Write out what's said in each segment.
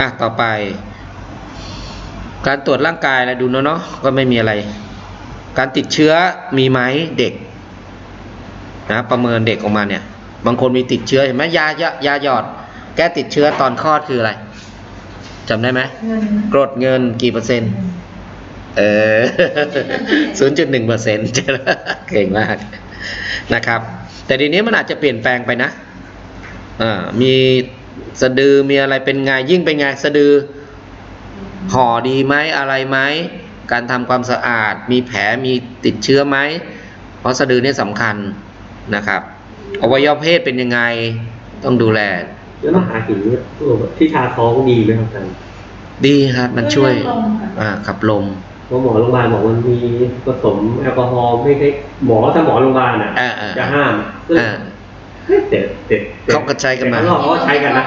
อะต่อไป การตรวจร่างกายอะไรดูเนาะเนาะก็ไม่มีอะไร การติดเชื้อมีไหมเด็กนะประเมินเด็กออกมาเนี่ย บางคนมีติดเชื้อเห็นไหมยายายาหยอด แก้ติดเชื้อตอนคลอดคืออะไรจำได้ไหมเงินกรดเงินกี่เปอร์เซ็นต์เออศูนย์จุดหนึ่งเปอร์เซ็นต์เก่งมากนะครับ แต่ทีนี้มันอาจจะเปลี่ยนแปลงไปนะอ่ามี สะดือมีอะไรเป็นไงยิ่งเป็นไงสะดือ ห่อดีไหมอะไรไหมการทำความสะอาด มีแผลมีติดเชื้อไหมเพราะสะดือเนี่ยสำคัญนะครับอวัยวะเพศเป็นยังไงต้องดูแลแล้วมาหาหินตัวที่ชาท้องดีไหมครับอาจารย์ดีครับ มันช่วยเรื่องลมค่ะอ่าขับลมเพราะหมอโรงพยาบาลบอกมันมีผสมแอลกอฮอล์ไม่ได้หมอถ้าหมอโรงพยาบาลอะอ่าอ่าจะห้ามอ่า เฮ้ยแต่แต่แต่เขาก็ใช้กันมาแต่ข้างนอกเขาก็ใช้กันนะ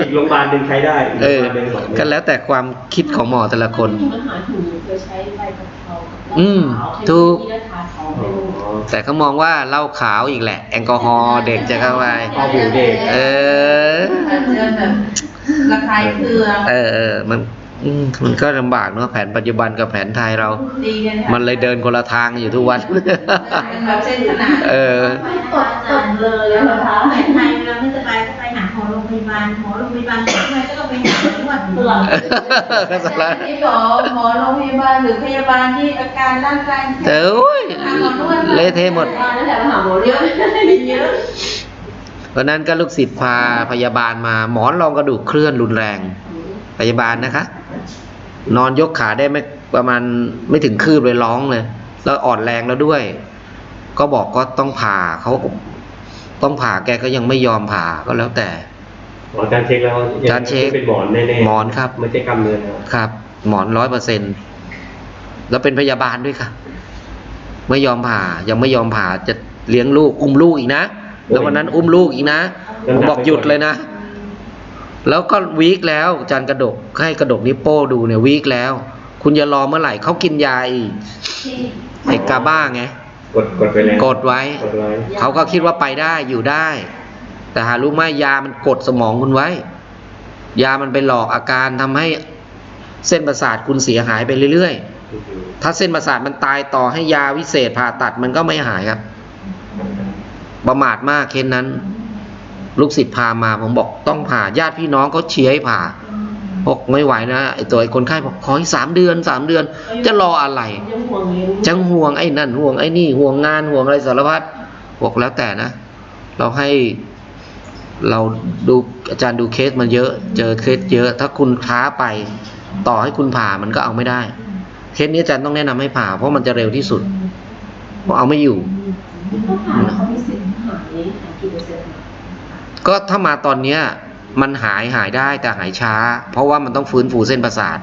อีกโรงพยาบาลหนึ่งใช้ได้อีกเอโรงพอยาบาลหนึ่งบอกไม่ก็แล้วแต่ความคิดของหมอแต่ละคน ปัญหาถูกเคยใช้ใบกะเพรากับอืมเหล้าขาวถูก ที่ราคาทองอ๋เป็นอแต่เขามองว่าเหล้าขาวอีกแหละ แอลกอฮอล์เด็กจะเข้าไปข้อมูลเด็ก เออ อาจจะแบบระคายเคือง เออเออมัน อืมมันก็ลำบากเนาะแผนปัจจุบันกับแผนไทยเรา ดีกันค่ะมันเลยเดินคนละทางอยู่ทุกวัน เป็นแบบเส้นขนาดเออ ไม่ตกตกเลยอะนะคะแผนไทยเวลาไม่สบายก็ไปหาหมอโรงพยาบาลหมอโรงพยาบาลทำไมก็ต้องไปหาหมอนวดหลังก็สาระที่หมอหมอโรงพยาบาลหรือพยาบาลที่อาการร่างกายเอ้ยเละเทะหมด นั่นแหละมาหาหมอเยอะเยอะเพราะนั้นก็ลูกศิษย์พาพยาบาลมาหมอนรองกระดูกเคลื่อนรุนแรง พยาบาลนะคะ นอนยกขาได้ไม่ประมาณไม่ถึงคืบเลยร้องเลย แล้วอ่อนแรงแล้วด้วย ก็บอกก็ต้องผ่าเขาก็ต้องผ่าแกก็ยังไม่ยอมผ่าก็แล้วแต่หมออาจารย์เช็คแล้วอาจารย์เช็คเป็นหมอนแน่ๆหมอนครับไม่ใช่กำเนิดนะครับครับ หมอนร้อยเปอร์เซ็นแล้วเป็นพยาบาลด้วยค่ะ ไม่ยอมผ่ายังไม่ยอมผ่าจะเลี้ยงลูกอุ้มลูกอีกนะแล้ววันนั้นอุ้มลูกอีกนะผมบอกหยุดเลยนะ แล้วก็วีคแล้วอาจารย์กระดกให้กระดกนิ้วโป้ดูเนี่ยวีคแล้ว คุณอย่ารอเมื่อไหร่เขากินยาอีกไอ้กาบ้าไงกดกดไปแล้วกดไว้กดไว้ เขาก็คิดว่าไปได้อยู่ได้ แต่หารู้ไหมยามันกดสมองคุณไว้ ยามันไปหลอกอาการทำให้เส้นประสาทคุณเสียหายไปเรื่อยๆ ถ้าเส้นประสาทมันตายต่อให้ยาวิเศษผ่าตัดมันก็ไม่หายครับ ประมาทมากเคสนั้น ลูกศิษย์พามาผมบอกต้องผ่าญาติพี่น้องเขาเชียร์ให้ผ่าบอกไม่ไหวนะไอตัวไอ้คนไข้บอกขออีกสามเดือนสามเดือน จะรออะไรยังห่วงเลี้ยงจังห่วงไอ้นั่นห่วงไอ้นี่ห่วงงานห่วงอะไรสารพัดบอกแล้วแต่นะ เราให้เราดูอาจารย์ดูเคสมาเยอะ เจอเคสเยอะ ถ้าคุณช้าไปต่อให้คุณผ่ามันก็เอาไม่ได้ เคสนี้อาจารย์ต้องแนะนำให้ผ่า เพราะมันจะเร็วที่สุดเพราะเอาไม่อยู่เขาผ่านเขามีสิทธิ์หายหายกี่เปอร์เซ็นต์ ก็ถ้ามาตอนเนี้ยมันหายหายได้แต่หายช้า เพราะว่ามันต้องฟื้นฟูเส้นประสาท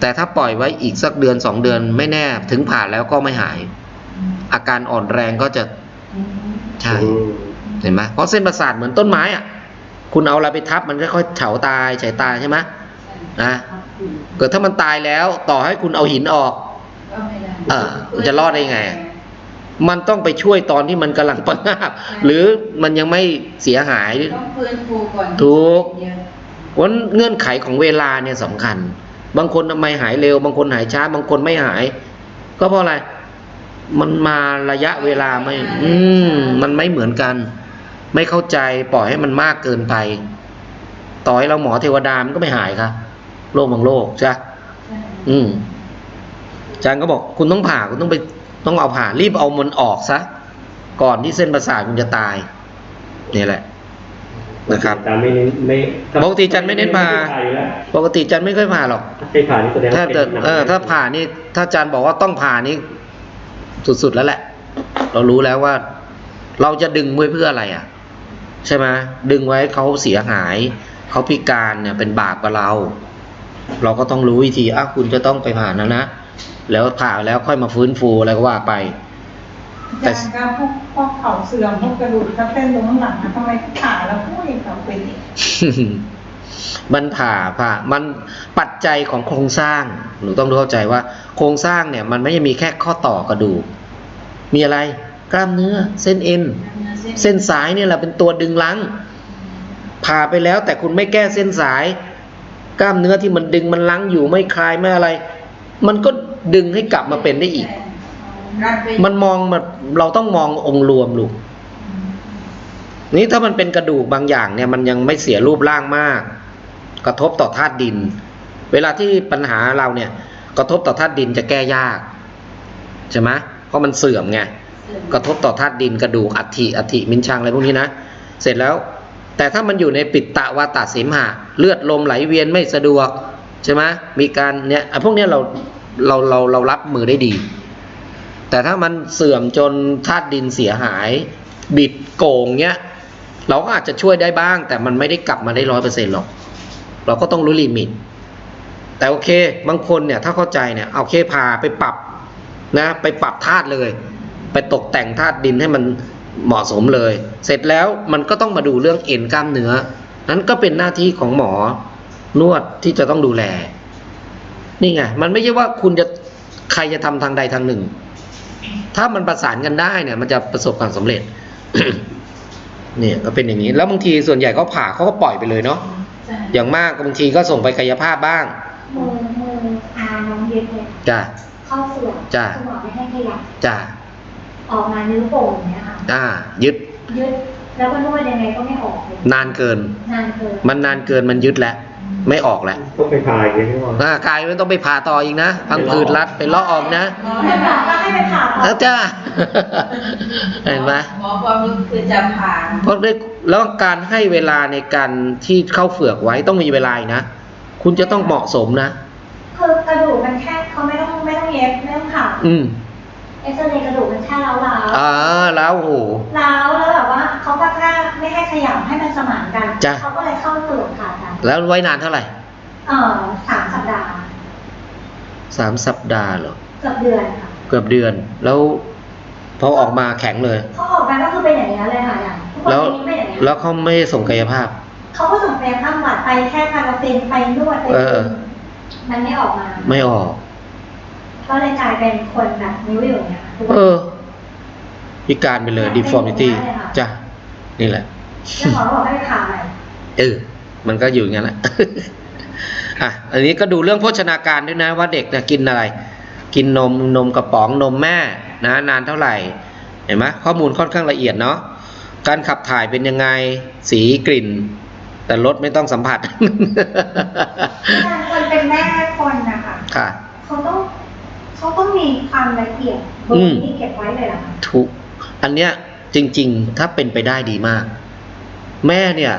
แต่ถ้าปล่อยไว้อีกสักเดือนสองเดือนไม่แน่ถึงผ่าแล้วก็ไม่หาย อาการอ่อนแรงก็จะใช่เห็นไหมเพราะเส้นประสาทเหมือนต้นไม้อะ คุณเอาอะไรไปทับมันค่อยๆเฉาตายเฉาตายใช่ไหมนะเกิดถ้ามันตายแล้วต่อให้คุณเอาหินออก เออมันจะรอดได้ไง มันต้องไปช่วยตอนที่มันกำลังปังงาบหรือมันยังไม่เสียหายต้องฟื้นฟูก่อนถูกเยอะเพราะเงื่อนไขของเวลาเนี่ยสำคัญ บางคนทำไมหายเร็ว บางคนหายช้า บางคนไม่หาย ก็เพราะอะไร มันมาระยะเวลาไม่ อืมมันไม่เหมือนกัน ไม่เข้าใจปล่อยให้มันมากเกินไป ต่อให้เราหมอเทวดามันก็ไม่หายครับโรคบางโรคใช่ปะอืมอาจารย์ก็บอกคุณต้องผ่าคุณต้องไป ต้องเอาผ่ารีบเอามันออกซะก่อนที่เส้นประสาทคุณจะตายนี่แหละนะครับอาจารย์ไม่เน้นไม่ปกติอาจารย์ไม่เน้นผ่าผ่าอยู่แล้วปกติอาจารย์ไม่ค่อยผ่าหรอกให้ผ่านี่แสดงว่าถ้าป็นจะหนักเออถ้าผ่านี่ ถ้าอาจารย์บอกว่าต้องผ่านี่สุดๆแล้วแหละ เรารู้แล้วว่า เราจะดึงไว้เพื่ออะไรอะ ใช่ไหมดึงไว้เขาเสียหายเขาพิการเนี่ยเป็นบาปกับเรา เราก็ต้องรู้วิธีอ้าวคุณจะต้องไปผ่านะนะ แล้วผ่าแล้วค่อยมาฟื้นฟูอะไรก็ว่าไป แต่อาจารย์ก็พวกพวกเข่าเสื่อมพวกกระดูกทับเส้นตรงข้างหลังนะทำไมขาแล้วพวกเองเขาเป็นอีกมันผ่าผ่ามันปัจจัยของโครงสร้างหนูต้องเข้าใจว่า โครงสร้างเนี่ย มันไม่ได้มีแค่ข้อต่อกระดูก มีอะไรกล้ามเนื้อ เส้นเอ็น เส้นสายเนี่ยแหละเป็นตัวดึงลังผ่าไปแล้วแต่คุณไม่แก้เส้นสาย กล้ามเนื้อที่มันดึงมันลังอยู่ไม่คลายไม่อะไร มันก็ ดึงให้กลับมาเป็นได้อีก มันมองแบบเราต้องมององค์รวมลูกนี่ถ้ามันเป็นกระดูกบางอย่างเนี่ย มันยังไม่เสียรูปร่างมาก กระทบต่อธาตุดิน เวลาที่ปัญหาเราเนี่ย กระทบต่อธาตุดินจะแก้ยากใช่ไหมเพราะมันเสื่อมไงกระทบต่อธาตุดินกระดูกอัฐิอัฐิมินชังอะไรพวกนี้นะเสร็จแล้ว แต่ถ้ามันอยู่ในปิดตะวาตาสิมหะ เลือดลมไหลเวียนไม่สะดวกใช่ไหมมีการเนี่ยอะพวกเนี้ยเรา เราเราเรารับมือได้ดี แต่ถ้ามันเสื่อมจนธาตุดินเสียหาย บิดโกงเนี้ย เราก็อาจจะช่วยได้บ้าง แต่มันไม่ได้กลับมาได้ร้อยเปอร์เซ็นต์หรอก เราก็ต้องรู้ลิมิต แต่โอเค บางคนเนี่ยถ้าเข้าใจเนี่ยเอาเคพาไปปรับนะไปปรับธาตุเลย ไปตกแต่งธาตุดินให้มันเหมาะสมเลย เสร็จแล้วมันก็ต้องมาดูเรื่องเอ็นกล้ามเนื้อ นั้นก็เป็นหน้าที่ของหมอนวดที่จะต้องดูแล นี่ไงมันไม่ใช่ว่าคุณจะใครจะทำทางใดทางหนึ่ง ถ้ามันประสานกันได้เนี่ย มันจะประสบความสำเร็จ เนี่ยก็เป็นอย่างนี้ แล้วบางทีส่วนใหญ่ก็ผ่าเขาก็ปล่อยไปเลยเนาะใช่อย่างมากบางทีก็ส่งไปกายภาพบ้างมือมืออาน้องยึดเนี่ยจ้ะเข้าเสื่อมจ้ะคุณหมอไม่ให้ขยับจ้ะออกมานิ้วโป่งอย่างเนี้ยค่ะอ่า ยึดยึดแล้วก็นวดยังไงก็ไม่ออกเลยนานเกิน นานเกิน มันนานเกินมันยึดแล้ว ไม่ออกแล้วต้องไปพายอย่างเงี้ยพี่บอลอ่ากายไม่ต้องไปผ่าต่ออีกนะพังผืดรัดไปเลาะออกนะหมอให้ให้ผ่าผ่าก็ให้ไปผ่าอแล้อวกจ้าเห็นไหมหมอความรู้คือจำผ่านเพราะด้วยแล้วการให้เวลาในการที่เข้าเฝือกไว้ต้องมีเวลาอีกนะ คุณจะต้องเหมาะสมนะ คือกระดูกมันแค่เขาไม่ต้องไม่ต้องเย็บไม่ต้องผ่าอืม เอ็กซเรย์กระดูกมันแค่เล้าเล้าอ่าแล้วโอ้โห เล้าแล้วแบบว่าเขาก็แค่ไม่ให้ขยับให้มันสมานกันจ้ะ เขาก็เลยเข้าเสื่อมผ่าตัดแล้วไว้นานเท่าไหร่เออสามสัปดาห์สามสัปดาห์เหรอ เกือบเดือนค่ะเกือบเดือน แล้วพอออกมาแข็งเลย เขาออกมาก็คือเป็นอย่างนี้ยเลยค่ะอย่างทุกคนแล้วนี้เป็นอย่างนี้ยแล้วเขาไม่ส่งกายภาพ เขาก็ส่งไปข้ามวัดไปแค่พาราเซนไปนวดไปเออ มันไม่ออกมา ไม่ออก ก็เลยกลายเป็นคนแบบนิ้วอยู่อย่างเงี้ยทุกวันเออพิการไปเลย deformity จ้ะนี่แหละแล้วหมอก็บอกให้ไปผ่าใหม่เออมันก็อยู่อย่างนั้นแหละอะอันนี้ก็ดูเรื่องโภชนาการด้วยนะว่าเด็กจะกินอะไร กินนมนมกระป๋องนมแม่นะนานเท่าไหร่เห็นไหมข้อมูลค่อนข้างละเอียดเนาะการขับถ่ายเป็นยังไงสีกลิ่น แต่รสไม่ต้องสัมผัสคนเป็นแม่คนนะคะค่ะเขาต้อง เขาต้องมีความละเอียดบอืนมนี้เก็บไว้เลยเหรอคะทุกอันเนี้ยจริง ๆ ถ้าเป็นไปได้ดีมาก แม่เนี่ย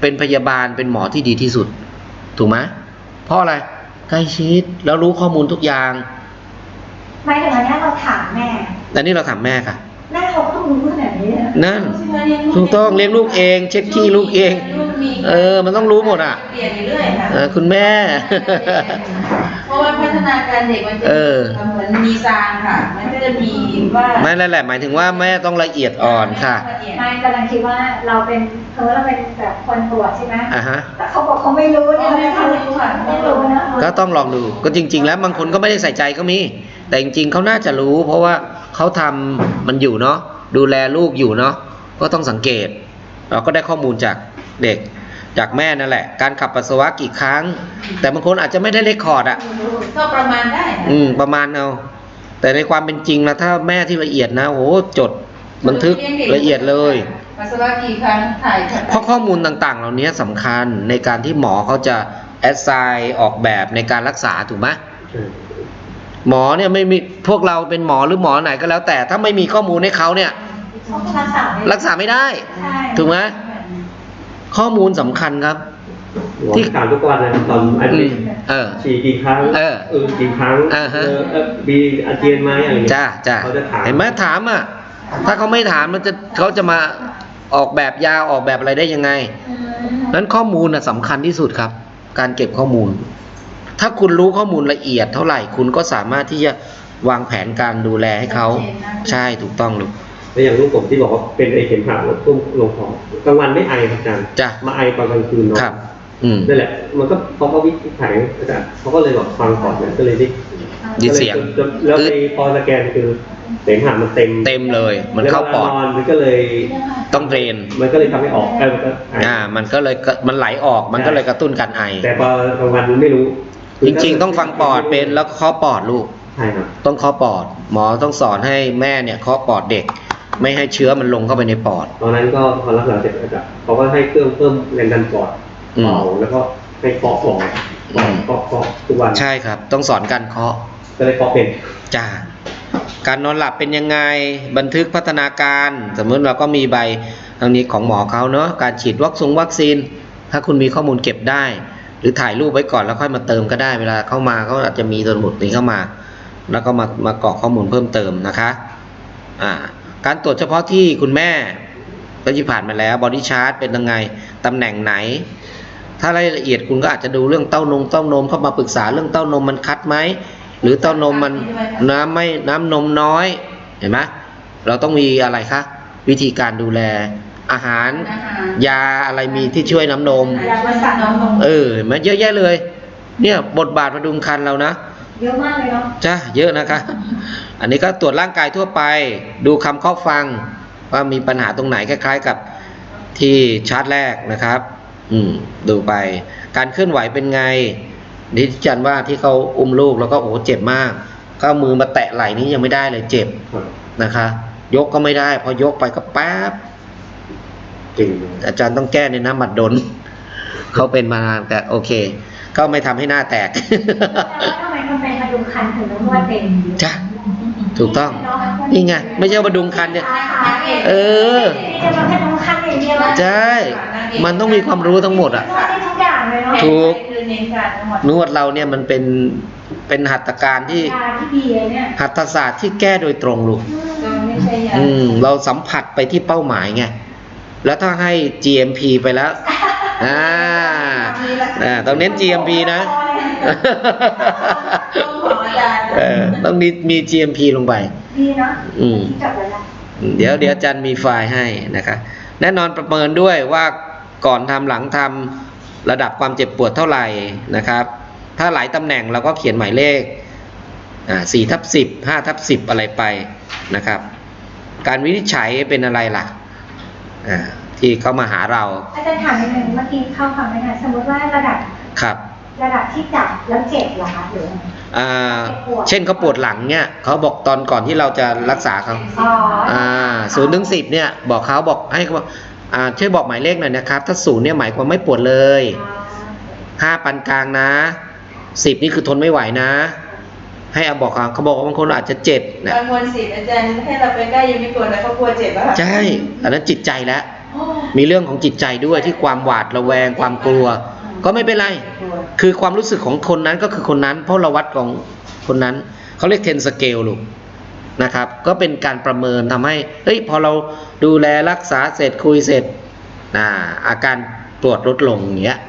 เป็นพยาบาลเป็นหมอที่ดีที่สุด ถูกไหมเพราะอะไรใกล้ชิดแล้วรู้ข้อมูลทุกอย่างหมายถึงอันเนี้ยเราถามแม่แต่นี่เราถามแม่ค่ะแม่เขาก็ต้องรู้ขนาดนี้เลยนะนั่นถูกต้องเลี้ยงลูกเอง เช็คขี้ลูกเอง เออ มันต้องรู้หมดอะเปลี่ยนอยู่เรื่อยค่ะเออคุณแม่เพ ราะว่าพัฒนาการเด็กมันจะเออ เหมือนมีซางค่ะ มันก็จะมีว่าไม่แล้วแหละหมายถึงว่าแม่ต้องละเอียดอ่อนค่ะละเอียดไม่กำลังคิดว่าเราเป็นเออเราเป็นแบบคนตรวจใช่ไหมอะฮะ แต่เขาบอกเขาไม่รู้เนี่ยเขาไม่รู้ค่ะไม่รู้นะก็ต้องลองดู ก็จริง ๆ แล้วบางคนก็ไม่ได้ใส่ใจก็มี แต่จริง ๆเขาน่าจะรู้ เพราะว่าเขาทำมันอยู่เนาะ ดูแลลูกอยู่เนาะ ก็ต้องสังเกต เราก็ได้ข้อมูลจากเด็ก จากแม่นั่นแหละ การขับปัสสาวะกี่ครั้ง แต่บางคนอาจจะไม่ได้เลคคอร์ดอะก็ประมาณได้ค่ะอืมประมาณเอาแต่ในความเป็นจริงแล้วถ้าแม่ที่ละเอียดนะโอ้โหจดบันทึกละเอียดเลยปัสสาวะกี่ครั้งถ่ายค่ะเพราะข้อมูลต่างๆ เหล่านี้สำคัญในการที่หมอเขาจะแอดไซน์ออกแบบในการรักษาถูกไหมใช่หมอเนี่ยไม่มีพวกเราเป็นหมอหรือหมอไหนก็แล้ว แต่ถ้าไม่มีข้อมูลให้เขาเนี่ยเขาก็รักษาไม่รักษาไม่ได้ใช่ถูกไหม ข้อมูลสำคัญครับหมอถามทุกวันเลยตอนอาอืทิตมย์เออ ฉี่กี่ครั้งเอออกี่ครั้งอ่าฮะ เออเออมีอาเจียนไหมอะไรอย่างเงี้ยจ้าจ้าเขาจะถามเห็นไหมถามอะ ถ้าเขาไม่ถามมันจะเขาจะมาออกแบบยาออกแบบอะไรได้ยังไงอืมนั้นข้อมูลน่ะสำคัญที่สุดครับ การเก็บข้อมูล ถ้าคุณรู้ข้อมูลละเอียดเท่าไหร่ คุณก็สามารถที่จะวางแผนการดูแลให้เขาใช่ถูกต้องลูก แล้วอย่างลูกผมที่บอกว่าเป็นไอเข็มผ่าแล้วตุ้มลงคอกลางวันไม่ไอครับอาจารย์จ้ะ มาไอตอนกลางคืนเนาะครับ อืม นั่นแหละ มันก็พอเขาวิจัยอาจารย์เขาก็เลยบอกฟังก่อนนะก็เลยได้ยินเสียง ก็ลแล้วไปพอสแกนคือเสมหะมันเต็มเต็มเลย มันเข้าปอด แล้ววลนอนมันก็เลย ต้องเดรน มันก็เลยทำให้ออกเออมันก็ไออ่า มันก็เลยกระมันไหลออก มันก็เลยกระตุ้นการไอ แต่พอกลางวันไม่รู้จริง ๆ ต้องฟังปอดเป็นแล้วก็เคาะปอดลูก ใช่ครับ ต้องเคาะปอด หมอต้องสอนให้แม่เนี่ยเคาะปอดเด็ก ไม่ให้เชื้อมันลงเข้าไปในปอด ตอนนั้นก็พอรักษาเสร็จก็จะเขาก็ให้เครื่องเพิ่มแรงดันปอดอืม เป่าแล้วก็ให้เคาะปอดอืมเคาะเคาะทุกวันใช่ครับ ต้องสอนการเคาะก็เลยเคาะเป็นจ้าการนอนหลับเป็นยังไงบันทึกพัฒนาการ สมมติเราก็มีใบทางนี้ของหมอเขาเนาะการฉีดวัคซีนวัคซีน ถ้าคุณมีข้อมูลเก็บได้ หรือถ่ายรูปไว้ก่อนแล้วค่อยมาเติมก็ได้เวลาเข้ามาเขาอาจจะมีสมุดนี้เข้ามา แล้วก็มามากรอกข้อมูลเพิ่มเติมนะคะ อ่า การตรวจเฉพาะที่คุณแม่ก็ที่ผ่านมาแล้วบอดี้ชาร์ตเป็นยังไงตำแหน่งไหน ถ้ารายละเอียดคุณก็อาจจะดูเรื่องเต้านมเต้านมเข้ามาปรึกษาเรื่องเต้านมมันคัดไหมหรือเต้านมมันน้ำไม่น้ำนมน้อยเห็นไหมเราต้องมีอะไรคะวิธีการดูแลอาหารอาหารยาอะไรมีที่ช่วยน้ำนมยาประสาทน้ำนมเออเห็นมันเยอะแยะเลย เนี่ยบทบาทพดุงคันเรานะ เยอะมากเลยเนาะจ้าเยอะนะคะ อันนี้ก็ตรวจร่างกายทั่วไป ดูคำข้อฟัง ว่ามีปัญหาตรงไหนคล้าย ๆ กับที่ชาร์ตแรกนะครับ อืม ดูไป การเคลื่อนไหวเป็นไงนี่จันว่าที่เขาอุ้มลูกแล้วก็โอ้โหเจ็บมาก ก็เอามือมาแตะไหล่นี้ยังไม่ได้เลยเจ็บครับนะคะ ยกก็ไม่ได้ พอยกไปก็แป๊บจริงอาจารย์ต้องแก้ในน้ำหมัดดนเขาเป็นมานานแต่โอเค ก็ไม่ทำให้หน้าแตกแล้ว ทำไมคนเป็นมาดูคันถึงต้องนวดเป็นจ้ะถูกต้อง นี่ไง ไม่ใช่ว่าดุงคันเนี่ย เออจะมาแค่ตรงคันอย่างเดียวใช่มันต้องมีความรู้ทั้งหมดอะนวดได้ทุกอย่างเลยเนาะถูกคือเน้นการทั้งหมดนวดเราเนี่ยมันเป็นเป็นหัตถการที่ยาที่ดีเลยเนี่ยหัตถศาสตร์ที่แก้โดยตรงลูกก็ไม่ใช่ยาอืมเราสัมผัสไปที่เป้าหมายไงแล้วถ้าให้ GMP ไปแล้วอ่าอ่าต้องเน้น GMP นะ ต้องขออาจารย์เออต้องมีมี GMP ลงไป ดีเนาะอืม ที่จับเลยละเดี๋ยวเดี๋ยวอาจารย์มีไฟล์ให้นะคะแน่นอนประเมินด้วยว่าก่อนทำหลังทำระดับความเจ็บปวดเท่าไหร่นะครับ ถ้าหลายตำแหน่งเราก็เขียนหมายเลขอ่าสี่ทับสิบห้าทับสิบอะไรไปนะครับ การวินิจฉัยเป็นอะไรล่ะอ่าที่เขามาหาเราอาจารย์ถามนิดนึงเมื่อกี้เข้าฟังไหมคะสมมติว่าระดับครับ ระดับที่จับแล้วเจ็บเหรอคะหรือยังไงอ่าปวดเช่นเขาปวดหลังเนี่ยเขาบอกตอนก่อนที่เราจะรักษาเขาอ๋อออ่าศูนย์ถึงสิบเนี่ยบอกเขาบอกให้เขาบอกอ่าช่วยบอกหมายเลขหน่อยนะครับ ถ้าศูนย์เนี่ยหมายความไม่ปวดเลยห้าปานกลางนะสิบนี่คือทนไม่ไหวนะ ให้เอาบอกเขาเขาบอกว่าบางคนอาจจะเจ็บนะบางคนสิอาจารย์ให้เราไปใกล้ยังไม่ปวดแล้วเขากลัวเจ็บแล้วค่ะใช่อันนั้นจิตใจแล้วโอ้มีเรื่องของจิตใจด้วยที่ความหวาดระแวงความกลัว ก็ไม่เป็นไรกลัวคือความรู้สึกของคนนั้นก็คือคนนั้น เพราะเราวัดของคนนั้น เขาเรียกเทนสเกลลูกนะครับ ก็เป็นการประเมินทำให้เฮ้ยพอเราดูแลรักษาเสร็จคุยเสร็จอ่าอาการปวดลดลงอย่างเงี้ย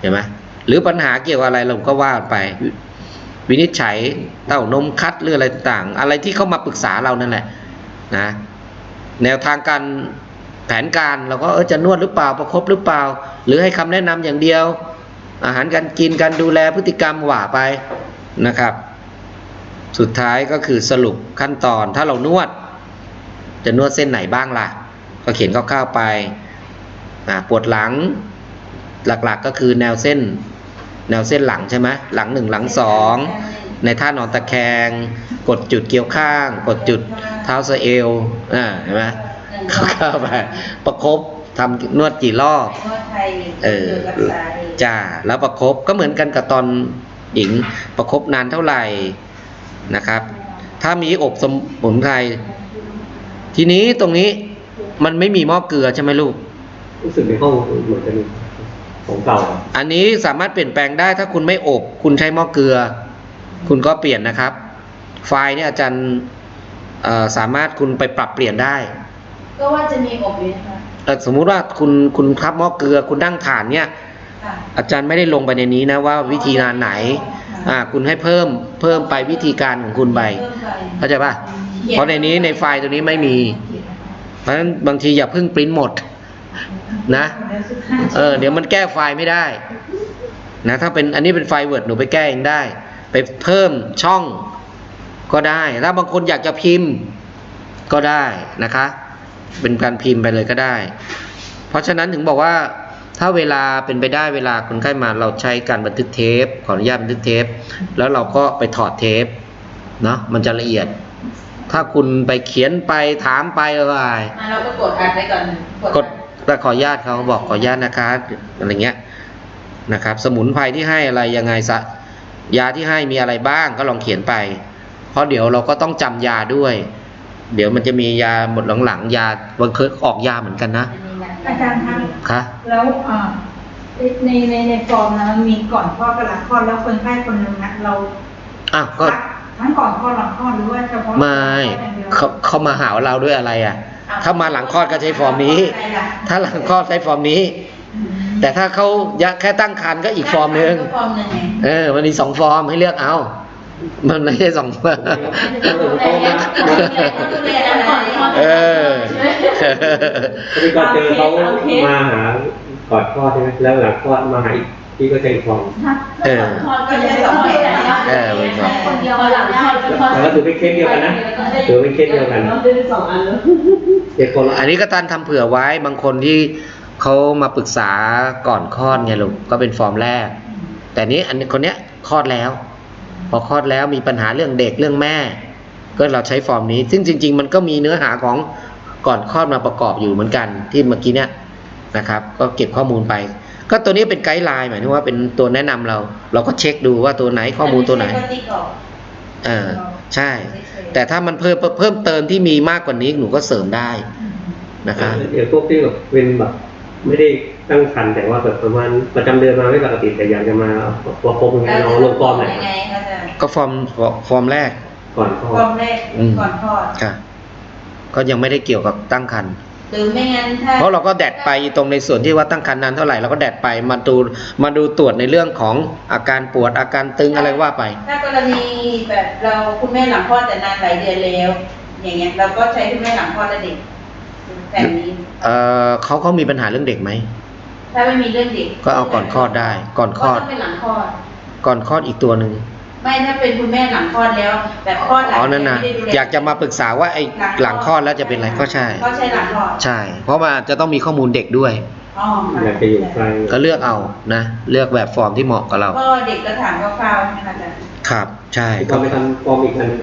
เห็นไหมหรือปัญหาเกี่ยวกับอะไรเราก็ว่าไปวินิจฉัยเต้านมคัดหรืออะไรต่างๆอะไรที่เขามาปรึกษาเรานั่นแหละนะแนวทางการ แผนการเราก็เออจะนวดหรือเปล่าประคบหรือเปล่า หรือให้คำแนะนำอย่างเดียว อาหารการกินการดูแลพฤติกรรมหว่าไปนะครับ สุดท้ายก็คือสรุปขั้นตอนถ้าเรานวด จะนวดเส้นไหนบ้างล่ะ ก็เขียนคร่าวๆไปปวดหลังหลักๆก็คือแนวเส้น แนวเส้นหลังใช่ไหมหลังหนึ่งหลังสองในท่านอนตะแคง กดจุดเกี่ยวข้าง กดจุดเท้าสะเอวอ่าเห็นไหม เข้าไปประคบทำนวดกี่รอบนวดไทยเออรักษาเองจ้าแล้วประคบก็เหมือนกันกับตอนหญิงประคบนานเท่าไหร่นะครับ ถ้ามีอบสมุนไพรทีนี้ตรงนี้มันไม่มีหม้อเกลือใช่ไหมลูกรู้สึกในห้องเหมือนจะมีของเก่าอะอันนี้สามารถเปลี่ยนแปลงได้ถ้าคุณไม่อบ คุณใช้หม้อเกลือ คุณก็เปลี่ยนนะครับ ไฟล์เนี่ยอาจารย์เอ่อสามารถคุณไปปรับเปลี่ยนได้ ก็ว่าจะมีอบอยู่นะคะเอ่อสมมุติว่าคุณคุณครับหม้อเกลือคุณนั่งฐานเนี่ย ค่ะอาจารย์ไม่ได้ลงไปในนี้นะว่าวิธีงานไหน อ่า คุณให้เพิ่มเพิ่มไปวิธีการของคุณไปเพิ่มไปเข้าใจป่ะเพราะในนี้ในไฟล์ตัวนี้ไม่มี เพราะฉะนั้นบางทีอย่าเพิ่งปริ้นหมด นะ เออเดี๋ยวมันแก้ไฟล์ไม่ได้ นะ ถ้าเป็นอันนี้เป็นไฟล์เวิร์ดหนูไปแก้เองได้ ไปเพิ่มช่องก็ได้ ถ้าบางคนอยากจะพิมพ์ก็ได้นะคะ เป็นการพิมพ์ไปเลยก็ได้ เพราะฉะนั้นถึงบอกว่าถ้าเวลาเป็นไปได้เวลาคนไข้มาเราใช้การบันทึกเทป ขออนุญาตบันทึกเทป แล้วเราก็ไปถอดเทปเนาะมันจะละเอียด ถ้าคุณไปเขียนไปถามไปอะไรมาเราก็กดอัดไว้ก่อนกดแต่ขออนุญาตเขาบอกขออนุญาตนะคะอะไรเงี้ยนะครับ สมุนไพรที่ให้อะไรยังไงสะยาที่ให้มีอะไรบ้างก็ลองเขียนไป เพราะเดี๋ยวเราก็ต้องจำยาด้วย เดี๋ยวมันจะมียาหมดหลังๆยาบางเคยออกยาเหมือนกันนะ อาจารย์คะคะแล้วอ่าในในในฟอร์มนะมันมีก่อนคลอดกับหลังคลอดแล้วคนไข้คนหนึ่งนะเราอ้าวก็ซัทั้งก่อนคลอดหลังคลอดหรือว่าเฉพาะไม่ก่อนคลอดอย่างเดียวเขาเขามาหาเราด้วยอะไรอะ ถ้ามาหลังคลอดก็ใช้ฟอร์มนี้ ถ้าหลังคลอดใช้ฟอร์มนี้ แต่ถ้าเขายะแค่ตั้งครรภ์ก็อีกฟอร์มหนึ่งฟอร์มหนึ่งไงเออมันมีสองฟอร์มให้เลือกเอา มันไม่ใช่สองฟอร์มเออที่ก็เจอเขามาหาก่อนคลอดใช่ไหมแล้วหลังคลอดมาหาอีกที่ก็จะอีกฟองเออก็ใช้สองแบบนะเออเป็นสองคนเดียวหลังคลอดเป็นคลอดแล้วถือเป็นเคสเดียวกันนะถือเป็นเคสเดียวกันได้สองอันแล้วเด็กคนละอันนี้ก็ตันทำเผื่อไว้บางคนที่เขามาปรึกษาก่อนคลอดไงลูกก็เป็นฟอร์มแรก แต่นี้อันนี้คนเนี้ยคลอดแล้ว พอคลอดแล้วมีปัญหาเรื่องเด็กเรื่องแม่ ก็เราใช้ฟอร์มนี้ ซึ่งจริง ๆ มันก็มีเนื้อหาของก่อนคลอดมาประกอบอยู่เหมือนกันที่เมื่อกี้เนี่ยนะครับ ก็เก็บข้อมูลไป ก็ตัวนี้เป็นไกด์ไลน์หมายถึงว่าเป็นตัวแนะนำเรา เราก็เช็คดูว่าตัวไหนข้อมูลตัวไหนก็ติ๊กออกเออใช่ แต่ถ้ามันเพิ่มเพิ่มเติมที่มีมากกว่านี้หนูก็เสริมได้นะคะเดี๋ยวพวกที่แบบเป็นแบบไม่ได้ตั้งครรภ์แต่ว่าแบบประมาณประจำเดือนมาไม่ปกติแต่อยากจะมาประคบยังไงลองลงฟอร์มหน่อยยังไง ก็จะก็ฟอร์มฟอร์มแรกก่อนคลอฟอดร์มแรกอืมก่อนคลอดค่ะ ก็ยังไม่ได้เกี่ยวกับตั้งครรภ์หรือไม่งั้นถ้าเพราะเราก็แดดไปตรงในส่วนที่ว่าตั้งครรภ์นานเท่าไหร่เราก็แดดไปมาดูมาดูตรวจในเรื่องของอาการปวดอาการตึงอะไรว่าไป ถ้ากรณีแบบเราคุณแม่หลังคลอดแต่นานหลายเดือนแล้ว อย่างเงี้ยเราก็ใช้คุณแม่หลังคลอดและเด็กแบบนี้ เออเขาเขามีปัญหาเรื่องเด็กไหม ถ้าไม่มีเรื่องเด็กก็เอาก่อนคลอดได้ ก่อนคลอด ก็ต้องเป็นหลังคลอดก่อนคลอดอีกตัวหนึ่ง ไม่ถ้าเป็นคุณแม่หลังคลอดแล้ว แบบคลอดหลัอ๋อนั่นนะไม่ได้ดูแล อยากจะมาปรึกษาว่าไอ้หลังคลอดแล้วจะเป็นอะไรก็ใช่ก็ใช้หลังคลอดใช่ เพราะว่าจะต้องมีข้อมูลเด็กด้วย อ๋อค่ะอยากจะอยู่ใกล้ก็เลือกเอานะ เลือกแบบฟอร์มที่เหมาะกับเรา ก็เด็กก็ถามคร่าวๆนะคะอาจารย์ครับ ใช่ ก็ก็ไปทำฟอร์มอีกอันอืม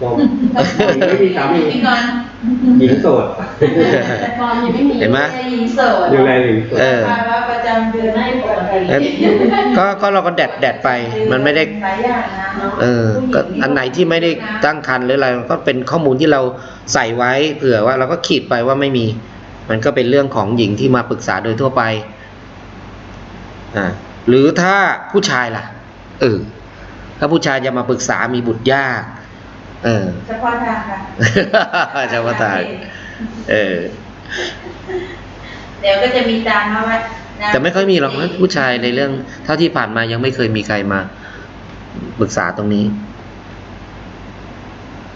ฟอร์มไม่มีสามีพี่กรณ์หญิงโสด แต่ฟอร์มยังไม่มีเห็นไหมจะหญิงโสดดูแลหญิงโสดเออ ภาวะประจำเดือนไม่ปกติเอ้ยก็ก็เราก็แดดแดดไป มันไม่ได้ หลายอย่างนะเออ ก็อันไหนที่ไม่ได้ตั้งครรภ์หรืออะไรก็เป็นข้อมูลที่เราใส่ไว้เผื่อว่าเราก็ขีดไปว่าไม่มี มันก็เป็นเรื่องของหญิงที่มาปรึกษาโดยทั่วไป อ่า หรือถ้าผู้ชายล่ะ เออ ถ้าผู้ชายจะมาปรึกษามีบุตรยาก เออเฉพาะทางค่ะเฉพาะทางเออเดี๋ยวก็จะมีตามมาว่านะแต่ไม่ค่อยมีหรอกนะผู้ชายในเรื่อง เท่าที่ผ่านมายังไม่เคยมีใครมาปรึกษาตรงนี้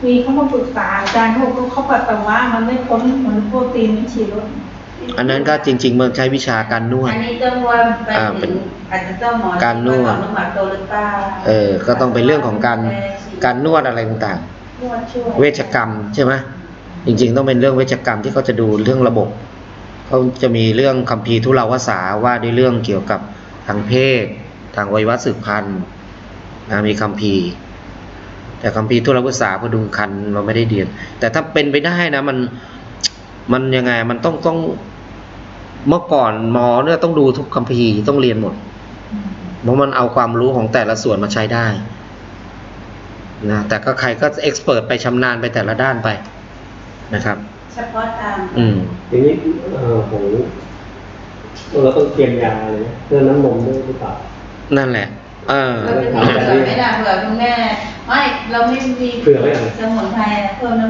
มีเขามาปรึกษาอาจารย์เขาบอกว่าเขาปัสสาวะมันไม่พ้นเหมือนโปรตีนไม่ฉีดรถอันนั้นก็จริง ๆ เมืองใช้วิชาการนวด อันนี้ต้องว่าไปอ่าเป็ถึนงอาจจะต้องหมอการนวดหมอหมอโตหรือเปล่าเออ ก็ต้องเป็นเรื่องของการการนวดอะไรต่างนวดช่วยๆ เวชกรรมใช่ไหมจริง ๆ ต้องเป็นเรื่องเวชกรรมที่เขาจะดูเรื่องระบบเขาจะมีเรื่องคัมภีร์ทุเลาวาสาว่าด้วยเรื่องเกี่ยวกับทางเพศ ทางวัยวะสืบพันธุ์นะมีคัมภีร์ แต่คัมภีร์ทุเลาวาสาพดุงคันเราไม่ได้เรียน แต่ถ้าเป็นไปได้นะมันมันยังไงมันต้องต้องเมื่อก่อนหมอเนี่ยต้องดูทุกคัมภีร์ต้องเรียนหมดเพราะมันเอาความรู้ของแต่ละส่วนมาใช้ได้ นะแต่ก็ใครก็เอ็กซ์เพรสไปชำนาญไปแต่ละด้านไปนะครับ เฉพาะทาง อืม ทีนี้เอ่อของเราต้องเตรียมยาเลยนะเรื่องน้ำนมด้วยหรือเปล่า นั่นแหละ เออ เราจะมีเผื่อไหม่ล่ะเผื่อคุณแม่ไม่เราไม่มีเผื่อไว้อะไร สมุนไพรเพิ่มน้ำ